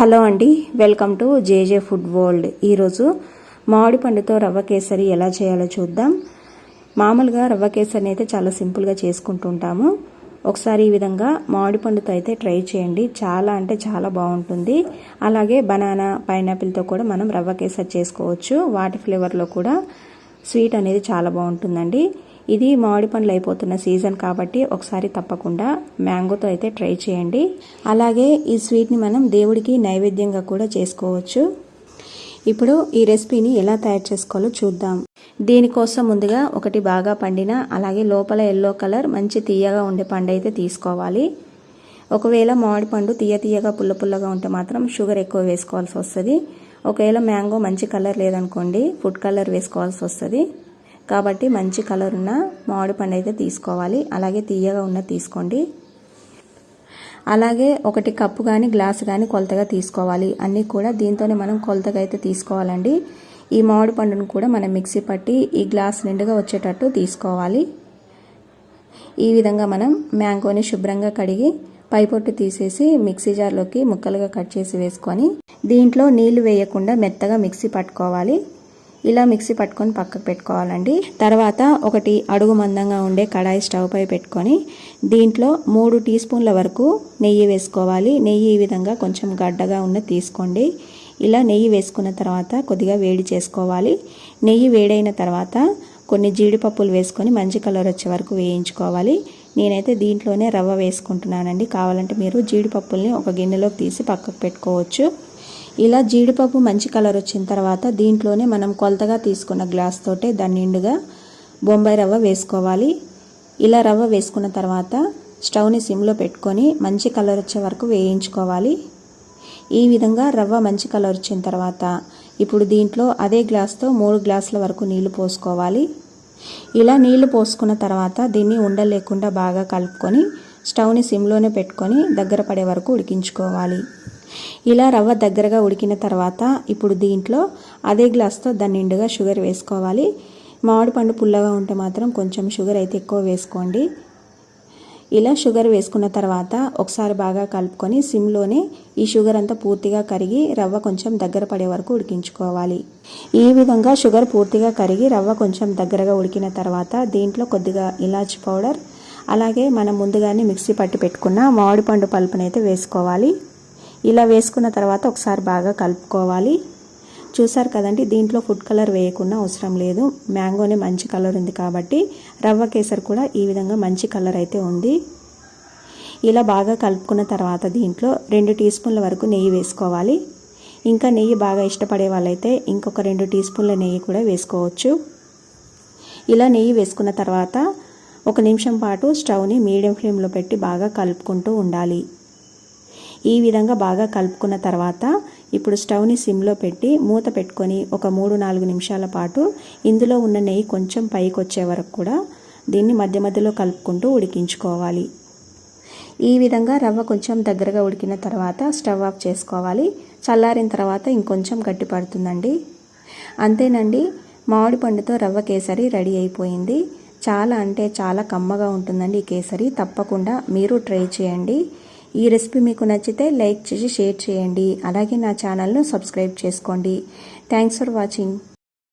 Hello అండి welcome to J J food world. ఈరోజు మామిడి పండుతో రవ్వ కేసరి ఎలా చేయాలో చూద్దాం. మామూలుగా రవ్వ కేసరిని అయితే చాలా సింపుల్గా చేసుకుంటుంటాము. ఒకసారి ఈ విధంగా మామిడి పండుతో అయితే ట్రై చేయండి. చాలా అంటే చాలా బాగుంటుంది. అలాగే బనానా పైనాపిల్తో కూడా మనం రవ్వ కేసరి చేసుకోవచ్చు. వాటి ఫ్లేవర్లో కూడా స్వీట్ అనేది చాలా బాగుంటుందండి. ఇది మామిడి పండ్లు అయిపోతున్న సీజన్ కాబట్టి ఒకసారి తప్పకుండా మ్యాంగోతో అయితే ట్రై చేయండి. అలాగే ఈ స్వీట్ని మనం దేవుడికి నైవేద్యంగా కూడా చేసుకోవచ్చు. ఇప్పుడు ఈ రెసిపీని ఎలా తయారు చేసుకోవాలో చూద్దాం. దీనికోసం ముందుగా ఒకటి బాగా పండిన అలాగే లోపల ఎల్లో కలర్ మంచి తీయగా ఉండే పండు అయితే తీసుకోవాలి. ఒకవేళ మామిడి పండు తీయ తీయగా పుల్ల పుల్లగా ఉంటే మాత్రం షుగర్ ఎక్కువ వేసుకోవాల్సి వస్తుంది. ఒకవేళ మ్యాంగో మంచి కలర్ లేదనుకోండి ఫుడ్ కలర్ వేసుకోవాల్సి వస్తుంది. కాబట్టి మంచి కలర్ ఉన్న మామిడి పండు అయితే తీసుకోవాలి. అలాగే తీయగా ఉన్న తీసుకోండి. అలాగే ఒకటి కప్పు కానీ గ్లాస్ కానీ కొలతగా తీసుకోవాలి. అన్నీ కూడా దీంతోనే మనం కొలతగా అయితే తీసుకోవాలండి. ఈ మామిడి పండును కూడా మనం మిక్సీ పట్టి ఈ గ్లాస్ నిండుగా వచ్చేటట్టు తీసుకోవాలి. ఈ విధంగా మనం మ్యాంగోని శుభ్రంగా కడిగి పైపొట్టు తీసేసి మిక్సీ జార్లోకి ముక్కలుగా కట్ చేసి వేసుకొని దీంట్లో నీళ్ళు వేయకుండా మెత్తగా మిక్సీ పట్టుకోవాలి. ఇలా మిక్సీ పట్టుకొని పక్కకు పెట్టుకోవాలండి. తర్వాత ఒకటి అడుగు మందంగా ఉండే కడాయి స్టవ్ పై పెట్టుకొని దీంట్లో మూడు టీ స్పూన్ల వరకు నెయ్యి వేసుకోవాలి. నెయ్యి ఈ విధంగా కొంచెం గడ్డగా ఉన్న తీసుకోండి. ఇలా నెయ్యి వేసుకున్న తర్వాత కొద్దిగా వేడి చేసుకోవాలి. నెయ్యి వేడైన తర్వాత కొన్ని జీడిపప్పులు వేసుకొని మంచి కలర్ వచ్చే వరకు వేయించుకోవాలి. నేనైతే దీంట్లోనే రవ్వ వేసుకుంటున్నానండి. కావాలంటే మీరు జీడిపప్పుల్ని ఒక గిన్నెలోకి తీసి పక్కకు పెట్టుకోవచ్చు. ఇలా జీడిపప్పు మంచి కలర్ వచ్చిన తర్వాత దీంట్లోనే మనం కొలతగా తీసుకున్న గ్లాస్ తోటే దాని నిండుగా బొంబాయి రవ్వ వేసుకోవాలి. ఇలా రవ్వ వేసుకున్న తర్వాత స్టవ్ని సిమ్లో పెట్టుకొని మంచి కలర్ వచ్చే వరకు వేయించుకోవాలి. ఈ విధంగా రవ్వ మంచి కలర్ వచ్చిన తర్వాత ఇప్పుడు దీంట్లో అదే గ్లాస్తో మూడు గ్లాసుల వరకు నీళ్ళు పోసుకోవాలి. ఇలా నీళ్ళు పోసుకున్న తర్వాత దీన్ని ఉండలేకుండా బాగా కలుపుకొని స్టవ్ని సిమ్లోనే పెట్టుకొని దగ్గర పడే వరకు ఉడికించుకోవాలి. ఇలా రవ్వ దగ్గరగా ఉడికిన తర్వాత ఇప్పుడు దీంట్లో అదే గ్లాస్తో దాన్ని నిండుగా షుగర్ వేసుకోవాలి. మామిడి పండు పుల్లగా ఉంటే మాత్రం కొంచెం షుగర్ అయితే ఎక్కువ వేసుకోండి. ఇలా షుగర్ వేసుకున్న తర్వాత ఒకసారి బాగా కలుపుకొని సిమ్లోనే ఈ షుగర్ అంతా పూర్తిగా కరిగి రవ్వ కొంచెం దగ్గర పడే వరకు ఉడికించుకోవాలి. ఈ విధంగా షుగర్ పూర్తిగా కరిగి రవ్వ కొంచెం దగ్గరగా ఉడికిన తర్వాత దీంట్లో కొద్దిగా ఇలాచి పౌడర్ అలాగే మనం ముందుగానే మిక్సీ పట్టి పెట్టుకున్న మామిడి పండు పల్పునైతే వేసుకోవాలి. ఇలా వేసుకున్న తర్వాత ఒకసారి బాగా కలుపుకోవాలి. చూసారు కదండి దీంట్లో ఫుడ్ కలర్ వేయకుండా అవసరం లేదు. మ్యాంగోనే మంచి కలర్ ఉంది కాబట్టి రవ్వ కేసర్ కూడా ఈ విధంగా మంచి కలర్ అయితే ఉంది. ఇలా బాగా కలుపుకున్న తర్వాత దీంట్లో రెండు టీ స్పూన్ల వరకు నెయ్యి వేసుకోవాలి. ఇంకా నెయ్యి బాగా ఇష్టపడే వాళ్ళైతే ఇంకొక రెండు టీ స్పూన్ల నెయ్యి కూడా వేసుకోవచ్చు. ఇలా నెయ్యి వేసుకున్న తర్వాత ఒక నిమిషం పాటు స్టవ్ని మీడియం ఫ్లేమ్లో పెట్టి బాగా కలుపుకుంటూ ఉండాలి. ఈ విధంగా బాగా కలుపుకున్న తర్వాత ఇప్పుడు స్టవ్ని సిమ్లో పెట్టి మూత పెట్టుకొని ఒక మూడు నాలుగు నిమిషాల పాటు ఇందులో ఉన్న నెయ్యి కొంచెం పైకి వచ్చే వరకు కూడా దీన్ని మధ్య మధ్యలో కలుపుకుంటూ ఉడికించుకోవాలి. ఈ విధంగా రవ్వ కొంచెం దగ్గరగా ఉడికిన తర్వాత స్టవ్ ఆఫ్ చేసుకోవాలి. చల్లారిన తర్వాత ఇంకొంచెం గట్టి పడుతుందండి. అంతేనండి మామిడి పండుతో రవ్వ కేసరి రెడీ అయిపోయింది. చాలా అంటే చాలా కమ్మగా ఉంటుందండి ఈ కేసరి. తప్పకుండా మీరు ట్రై చేయండి. ఈ రెసిపీ మీకు నచ్చితే లైక్ చేసి షేర్ చేయండి. అలాగే నా ఛానల్ను సబ్స్క్రైబ్ చేసుకోండి. Thanks for watching.